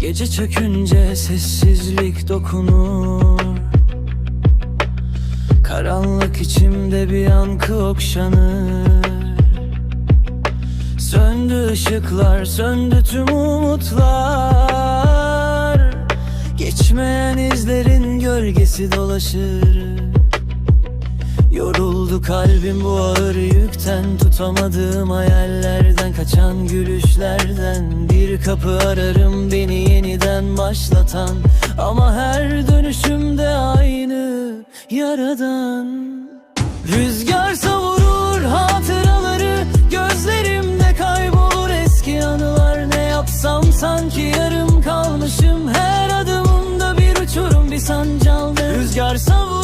Gece çökünce sessizlik dokunur. Karanlık içimde bir yankı okşanır. Söndü ışıklar, söndü tüm umutlar. Geçmeyen izlerin gölgesi dolaşır. Yoruldu kalbim bu ağır yükten Tutamadığım hayallerden Kaçan gülüşlerden kapı ararım beni yeniden başlatan. Ama her dönüşümde aynı yaradan. Rüzgar savurur hatıraları Gözlerimde kaybolur eski anılar. Ne yapsam sanki yarım kalmışım Her adımımda bir uçurum bir sancaldır Rüzgar savurur